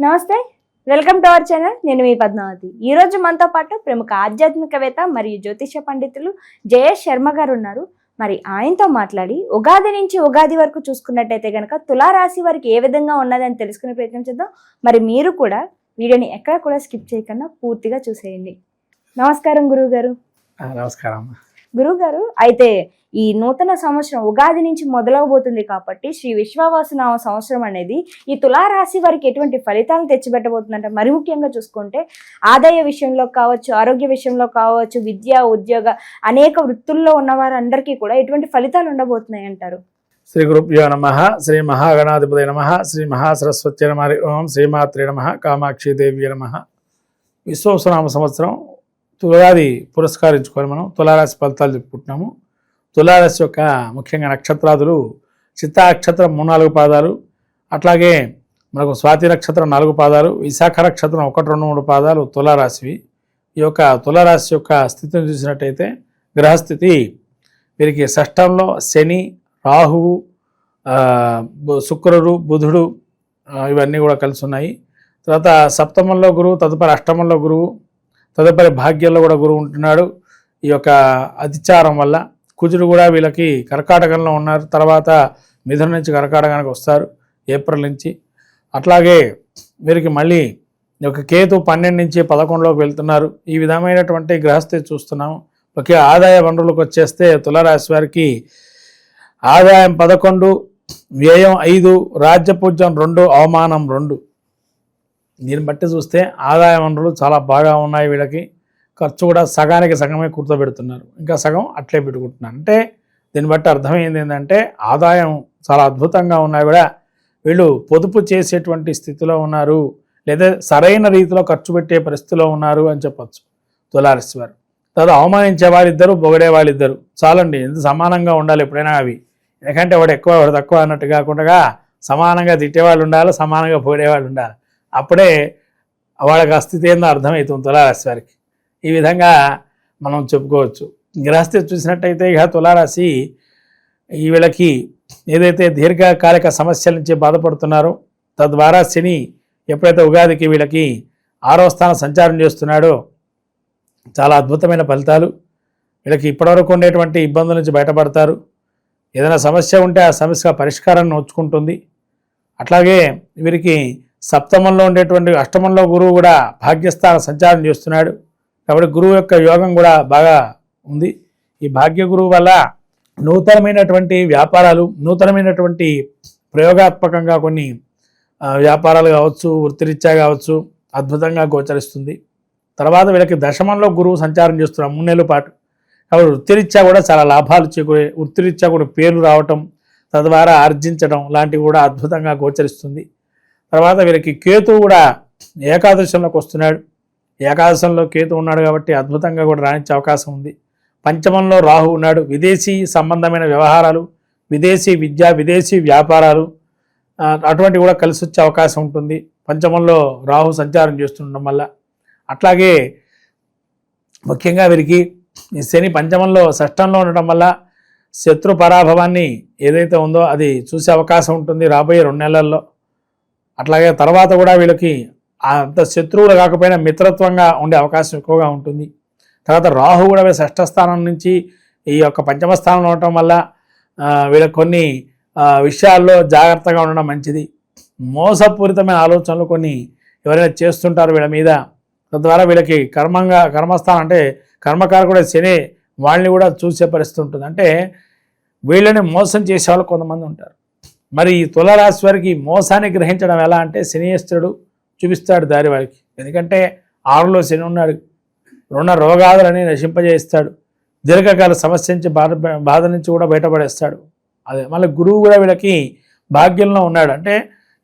నమస్తే welcome to our channel. నేను మీ పద్మావతి. ఈ రోజు మనతో పాటు ప్రముఖ ఆధ్యాత్మికవేత్త మరియు జ్యోతిష పండితులు జయేష్ శర్మ గారు ఉన్నారు. మరి ఆయనతో మాట్లాడి ఉగాది నుంచి ఉగాది వరకు చూసుకున్నట్టయితే కనుక తులారాశి వారికి ఏ విధంగా ఉన్నదని తెలుసుకునే ప్రయత్నం చేద్దాం. మరి మీరు కూడా వీడియోని ఎక్కడ కూడా స్కిప్ చేయకుండా పూర్తిగా చూసేయండి. నమస్కారం గురువు గారు నమస్కారం గురువు గారు అయితే ఈ నూతన సంవత్సరం ఉగాది నుంచి మొదలవబోతుంది కాబట్టి శ్రీ విశ్వవాసనామ సంవత్సరం అనేది ఈ తులారాశి వారికి ఎటువంటి ఫలితాలను తెచ్చిపెట్టబోతుందంటే మరి ముఖ్యంగా చూసుకుంటే ఆదాయ విషయంలో కావచ్చు ఆరోగ్య విషయంలో కావచ్చు విద్య ఉద్యోగ అనేక వృత్తుల్లో ఉన్న వారందరికీ కూడా ఎటువంటి ఫలితాలు ఉండబోతున్నాయి అంటారు? శ్రీ గురుభ్యో నమ శ్రీ మహాగణాధిపతి నమ శ్రీ మహాసరస్వతి నమ ఓం శ్రీమాత్రే నమ కామాక్షి దేవి నమ. విశ్వవసనామ సంవత్సరం తులాది పురస్కరించుకొని మనం తులారాశి ఫలితాలు చెప్పుకుంటున్నాము. తులారాశి యొక్క ముఖ్యంగా నక్షత్రాదులు చిత్తా నక్షత్రం మూడు నాలుగు పాదాలు అట్లాగే మనకు స్వాతి నక్షత్రం నాలుగు పాదాలు విశాఖ నక్షత్రం ఒకటి రెండు మూడు పాదాలు తులారాశివి. ఈ యొక్క తులారాశి యొక్క స్థితిని చూసినట్టయితే గ్రహస్థితి వీరికి షష్టంలో శని రాహువు శుక్రుడు బుధుడు ఇవన్నీ కూడా కలిసి ఉన్నాయి. తర్వాత సప్తమంలో గురువు తదుపరి అష్టమంలో గురువు తదుపరి భాగ్యంలో కూడా గురువు ఉంటున్నాడు. ఈ యొక్క అతిచారం వల్ల కుజుడు కూడా వీళ్ళకి కర్కాటకంలో ఉన్నారు. తర్వాత మిథున నుంచి కర్కాటకానికి వస్తారు ఏప్రిల్ నుంచి. అట్లాగే వీరికి మళ్ళీ ఈ యొక్క కేతు పన్నెండు నుంచి పదకొండులోకి వెళ్తున్నారు. ఈ విధమైనటువంటి గ్రహస్థితి చూస్తున్నాము. ఒకే ఆదాయ వనరులకు వచ్చేస్తే తులారాశి వారికి ఆదాయం పదకొండు వ్యయం ఐదు రాజ్యపూజ్యం రెండు అవమానం రెండు. దీన్ని బట్టి చూస్తే ఆదాయ వనరులు చాలా బాగా ఉన్నాయి వీళ్ళకి. ఖర్చు కూడా సగానికి సగమే కూర్చోబెడుతున్నారు. ఇంకా సగం అట్లే పెట్టుకుంటున్నారు. అంటే దీన్ని బట్టి అర్థమైంది ఏంటంటే ఆదాయం చాలా అద్భుతంగా ఉన్నాయి కూడా వీళ్ళు పొదుపు చేసేటువంటి స్థితిలో ఉన్నారు. లేదా సరైన రీతిలో ఖర్చు పెట్టే పరిస్థితిలో ఉన్నారు అని చెప్పొచ్చు తులారాశి వారు. తర్వాత అవమానించే వాళ్ళిద్దరు పొగడే వాళ్ళిద్దరు. చాలండి ఎంత సమానంగా ఉండాలి ఎప్పుడైనా అవి. ఎందుకంటే వాడు ఎక్కువ వాడు తక్కువ అన్నట్టు కాకుండా సమానంగా తిట్టేవాళ్ళు ఉండాలి సమానంగా పొగిడేవాళ్ళు ఉండాలి. అప్పుడే వాళ్ళకి ఆ స్థితి ఏందో అర్థమవుతుంది తులారాశి వారికి. ఈ విధంగా మనం చెప్పుకోవచ్చు. గ్రహస్థితి చూసినట్టయితే ఇక తులారాశి ఈ వీళ్ళకి ఏదైతే దీర్ఘకాలిక సమస్యల నుంచి బాధపడుతున్నారో తద్వారా శని ఎప్పుడైతే ఉగాదికి వీళ్ళకి ఆరో స్థానం సంచారం చేస్తున్నాడో చాలా అద్భుతమైన ఫలితాలు. వీళ్ళకి ఇప్పటివరకు ఉండేటువంటి ఇబ్బందుల నుంచి బయటపడతారు. ఏదైనా సమస్య ఉంటే ఆ సమస్య పరిష్కారాన్ని నోచుకుంటుంది. అట్లాగే వీరికి సప్తమంలో ఉండేటువంటి అష్టమంలో గురువు కూడా భాగ్యస్థాన సంచారం చేస్తున్నాడు. కాబట్టి గురువు యొక్క యోగం కూడా బాగా ఉంది. ఈ భాగ్య గురువు వల్ల నూతనమైనటువంటి వ్యాపారాలు నూతనమైనటువంటి ప్రయోగాత్మకంగా కొన్ని వ్యాపారాలు కావచ్చు వృత్తిరీత్యా కావచ్చు అద్భుతంగా గోచరిస్తుంది. తర్వాత వీళ్ళకి దశమంలో గురువు సంచారం చేస్తున్నారు మూడు నెలల పాటు. కాబట్టి వృత్తిరీత్యా కూడా చాలా లాభాలు చేకూరే వృత్తిరీత్యా కూడా పేర్లు రావటం తద్వారా ఆర్జించడం లాంటివి కూడా అద్భుతంగా గోచరిస్తుంది. తర్వాత వీరికి కేతు కూడా ఏకాదశంలోకి వస్తున్నాడు. ఏకాదశంలో కేతు ఉన్నాడు కాబట్టి అద్భుతంగా కూడా రాణించే అవకాశం ఉంది. పంచమంలో రాహు ఉన్నాడు. విదేశీ సంబంధమైన వ్యవహారాలు విదేశీ విద్య విదేశీ వ్యాపారాలు అటువంటివి కూడా కలిసి వచ్చే అవకాశం ఉంటుంది. పంచమంలో రాహు సంచారం చేస్తుండడం వల్ల. అట్లాగే ముఖ్యంగా వీరికి ఈ శని పంచమంలో షష్టంలో ఉండటం వల్ల శత్రు పరాభవాన్ని ఏదైతే ఉందో అది చూసే అవకాశం ఉంటుంది రాబోయే రెండు నెలల్లో. అట్లాగే తర్వాత కూడా వీళ్ళకి అంత శత్రువులు కాకపోయినా మిత్రత్వంగా ఉండే అవకాశం ఎక్కువగా ఉంటుంది. తర్వాత రాహు కూడా వీళ్ళ షష్ఠ స్థానం నుంచి ఈ యొక్క పంచమ స్థానంలో ఉండటం వల్ల వీళ్ళకి కొన్ని విషయాల్లో జాగ్రత్తగా ఉండడం మంచిది. మోసపూరితమైన ఆలోచనలు కొన్ని ఎవరైనా చేస్తుంటారు వీళ్ళ మీద. తద్వారా వీళ్ళకి కర్మంగా కర్మస్థానం అంటే కర్మకారకుడే శని వాళ్ళని కూడా చూసే పరిస్థితి ఉంటుంది. అంటే వీళ్ళని మోసం చేసే వాళ్ళు కొంతమంది ఉంటారు. మరి ఈ తులరాశి వారికి మోసాన్ని గ్రహించడం ఎలా అంటే శనియేశ్వరుడు చూపిస్తాడు దారి వారికి. ఎందుకంటే ఆరులో శని ఉన్నాడు. రుణ రోగాదులని నశింపజేస్తాడు దీర్ఘకాల సమస్య నుంచి బాధ బాధ నుంచి కూడా బయటపడేస్తాడు. అదే మళ్ళీ గురువు కూడా వీళ్ళకి భాగ్యంలో ఉన్నాడు. అంటే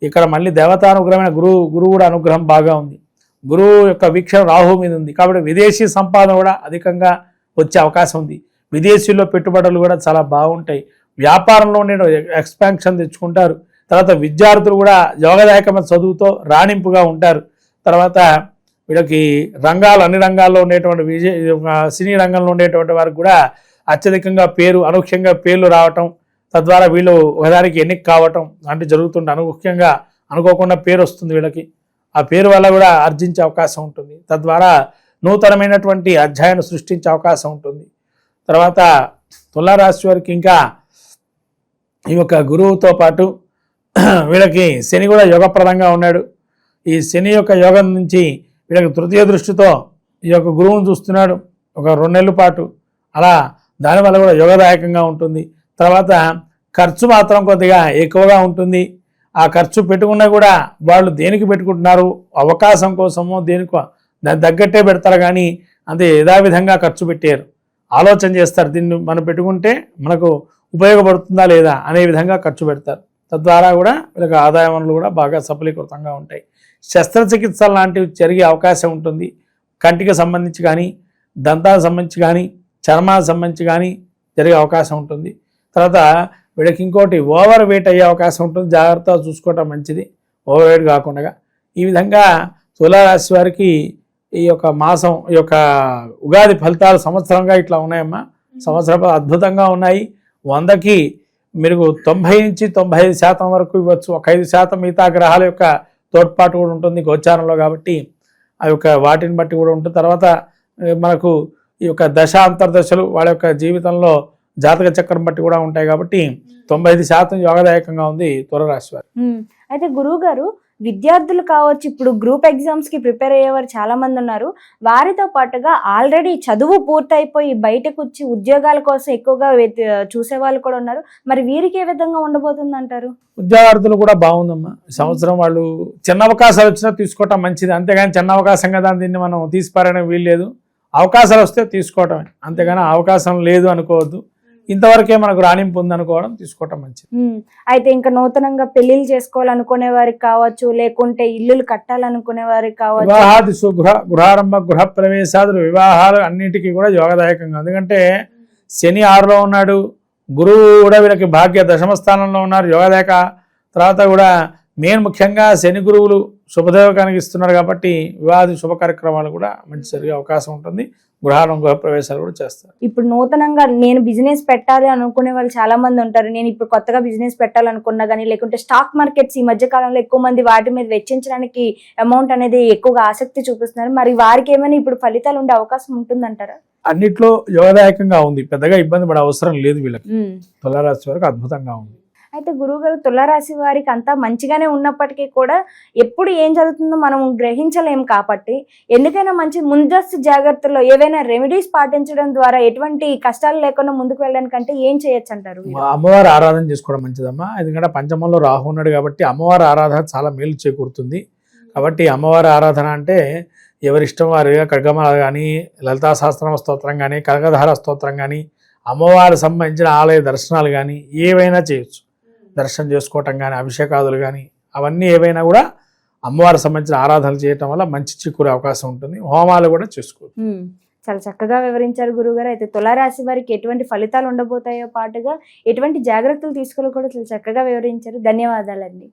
ఇక్కడ మళ్ళీ దేవతానుగ్రహమైన గురువు గురువు కూడా అనుగ్రహం బాగా ఉంది. గురువు యొక్క వీక్షణ రాహు మీద ఉంది. కాబట్టి విదేశీ సంపాదన కూడా అధికంగా వచ్చే అవకాశం ఉంది. విదేశీల్లో పెట్టుబడులు కూడా చాలా బాగుంటాయి. వ్యాపారంలో నేను ఎక్స్పాన్షన్ తెచ్చుకుంటారు. తర్వాత విద్యార్థులు కూడా యోగదాయకమైన చదువుతో రాణింపుగా ఉంటారు. తర్వాత వీళ్ళకి రంగాలు అన్ని రంగాల్లో ఉండేటువంటి విజయ సినీ రంగంలో ఉండేటువంటి వారికి కూడా అత్యధికంగా పేరు అనూహ్యంగా పేర్లు రావటం తద్వారా వీళ్ళు ఒకదానికి ఎన్నిక కావటం అంటే జరుగుతుంటే అనూహ్యంగా అనుకోకుండా పేరు వస్తుంది వీళ్ళకి. ఆ పేరు వల్ల కూడా ఆర్జించే అవకాశం ఉంటుంది. తద్వారా నూతనమైనటువంటి అధ్యాయాన్ని సృష్టించే అవకాశం ఉంటుంది. తర్వాత తులారాశి వారికి ఇంకా ఈ యొక్క గురువుతో పాటు వీళ్ళకి శని కూడా యోగప్రదంగా ఉన్నాడు. ఈ శని యొక్క యోగం నుంచి వీళ్ళకి తృతీయ దృష్టితో ఈ యొక్క గురువును చూస్తున్నాడు. ఒక రెండు నెలల పాటు. అలా దానివల్ల కూడా యోగదాయకంగా ఉంటుంది. తర్వాత ఖర్చు మాత్రం కొద్దిగా ఎక్కువగా ఉంటుంది. ఆ ఖర్చు పెట్టుకున్నా కూడా వాళ్ళు దేనికి పెట్టుకుంటున్నారు? అవకాశం కోసమో దేనికో దాన్ని తగ్గట్టే పెడతారు కానీ అంతే యథావిధంగా ఖర్చు పెట్టారు ఆలోచన చేస్తారు. దీన్ని మనం పెట్టుకుంటే మనకు ఉపయోగపడుతుందా లేదా అనే విధంగా ఖర్చు పెడతారు. తద్వారా కూడా వీళ్ళకి ఆదాయ వనరులు కూడా బాగా సఫలీకృతంగా ఉంటాయి. శస్త్రచికిత్స లాంటివి జరిగే అవకాశం ఉంటుంది. కంటికి సంబంధించి కానీ దంతాలకు సంబంధించి కానీ చర్మానికి సంబంధించి కానీ జరిగే అవకాశం ఉంటుంది. తర్వాత వీళ్ళకి ఇంకోటి ఓవర్ వెయిట్ అయ్యే అవకాశం ఉంటుంది. జాగ్రత్తగా చూసుకోవటం మంచిది. ఓవర్ వెయిట్ కాకుండా. ఈ విధంగా తులారాశి వారికి ఈ యొక్క మాసం ఈ యొక్క ఉగాది ఫలితాలు సంవత్సరంగా ఇట్లా ఉన్నాయమ్మా. సంవత్సరం అద్భుతంగా ఉన్నాయి. వందకి మీరు తొంభై నుంచి తొంభై ఐదు శాతం వరకు ఇవ్వచ్చు. ఒక ఐదు శాతం మిగతా గ్రహాల యొక్క తోడ్పాటు కూడా ఉంటుంది గోచారంలో కాబట్టి. ఆ యొక్క వాటిని బట్టి కూడా ఉంటుంది. తర్వాత మనకు ఈ యొక్క దశ అంతర్దశలు వాళ్ళ యొక్క జీవితంలో జాతక చక్రం బట్టి కూడా ఉంటాయి కాబట్టి. తొంభై ఐదు శాతం యోగదాయకంగా ఉంది తులరాశి వారు. అయితే గురువు గారు విద్యార్థులు కావచ్చు ఇప్పుడు గ్రూప్ ఎగ్జామ్స్కి ప్రిపేర్ అయ్యేవారు చాలామంది ఉన్నారు. వారితో పాటుగా ఆల్రెడీ చదువు పూర్తయిపోయి బయటకు వచ్చి ఉద్యోగాల కోసం ఎక్కువగా చూసే వాళ్ళు కూడా ఉన్నారు. మరి వీరికి ఏ విధంగా ఉండబోతుంది అంటారు ఉద్యోగార్థులు కూడా బాగుందమ్మా. సంవత్సరం వాళ్ళు చిన్న అవకాశాలు వచ్చినా తీసుకోవటం మంచిది. అంతేగాని చిన్న అవకాశం కదా దీన్ని మనం తీసిపారనే వీల్లేదు. అవకాశాలు వస్తే తీసుకోవటమే. అంతేగాని అవకాశం లేదు అనుకోవద్దు. ఇంతవరకే మనకు రాణింపు ఉంది అనుకోవడం తీసుకోవటం మంచిది. అయితే ఇంకా నూతనంగా పెళ్ళిళ్ళు చేసుకోవాలనుకునే వారికి కావచ్చు లేకుంటే ఇల్లులు కట్టాలనుకునే వారికి కావచ్చు. వివాహాది శుగృహ గృహారంభ గృహ ప్రవేశాదులు వివాహాలు అన్నిటికీ కూడా యోగదాయకంగా ఎందుకంటే శని ఆరులో ఉన్నాడు గురువు కూడా వీళ్ళకి భాగ్య దశమ స్థానంలో ఉన్నారు. యోగదాయక తర్వాత కూడా మెయిన్ ముఖ్యంగా శని గురువులు శుభదేవకానికి ఇస్తున్నారు కాబట్టి వివాహాది శుభ కార్యక్రమాలు కూడా మంచి జరిగే అవకాశం ఉంటుంది. కూడా చేస్తారు. ఇప్పుడు నూతనంగా నేను బిజినెస్ పెట్టాలి అనుకునే వాళ్ళు చాలా మంది ఉంటారు. నేను ఇప్పుడు కొత్తగా బిజినెస్ పెట్టాలనుకున్నా కానీ లేకుంటే స్టాక్ మార్కెట్స్ ఈ మధ్య కాలంలో ఎక్కువ మంది వాటి మీద వెచ్చించడానికి అమౌంట్ అనేది ఎక్కువగా ఆసక్తి చూపిస్తున్నారు. మరి వారికి ఏమైనా ఇప్పుడు ఫలితాలు ఉండే అవకాశం ఉంటుందంటారా? అన్నిట్లో యోగదాయకంగా ఉంది. పెద్దగా ఇబ్బంది పడే అవసరం లేదు వీళ్ళకి. తులారాశి వరకు అద్భుతంగా ఉంది. అయితే గురువుగారు తులారాశి వారికి అంతా మంచిగానే ఉన్నప్పటికీ కూడా ఎప్పుడు ఏం జరుగుతుందో మనం గ్రహించలేం కాబట్టి ఎందుకైనా మంచి ముందస్తు జాగ్రత్తలో ఏవైనా రెమెడీస్ పాటించడం ద్వారా ఎటువంటి కష్టాలు లేకుండా ముందుకు వెళ్ళడానికంటే ఏం చేయొచ్చు అంటారు అమ్మవారు అమ్మవారి ఆరాధన చేసుకోవడం మంచిదమ్మా. ఎందుకంటే పంచమంలో రాహు ఉన్నాడు కాబట్టి అమ్మవారి ఆరాధన చాలా మేలు చేకూరుతుంది. కాబట్టి అమ్మవారి ఆరాధన అంటే ఎవరిష్టం వారిగా ఖడ్గమాల కానీ లలితా సహస్రనామ స్తోత్రం కానీ కనకధార స్తోత్రం కానీ అమ్మవారికి సంబంధించిన ఆలయ దర్శనాలు కానీ ఏవైనా చేయొచ్చు. దర్శనం చేసుకోవటం కానీ అభిషేకాదులు కానీ అవన్నీ ఏవైనా కూడా అమ్మవారికి సంబంధించిన ఆరాధనలు చేయటం వల్ల మంచి చిక్కురే అవకాశం ఉంటుంది. హోమాలు కూడా చేసుకోవచ్చు. చాలా చక్కగా వివరించారు గురుగారు. అయితే తులారాశి వారికి ఎటువంటి ఫలితాలు ఉండబోతాయో పాటుగా ఎటువంటి జాగ్రత్తలు తీసుకోవాలో కూడా చాలా చక్కగా వివరించారు. ధన్యవాదాలండి.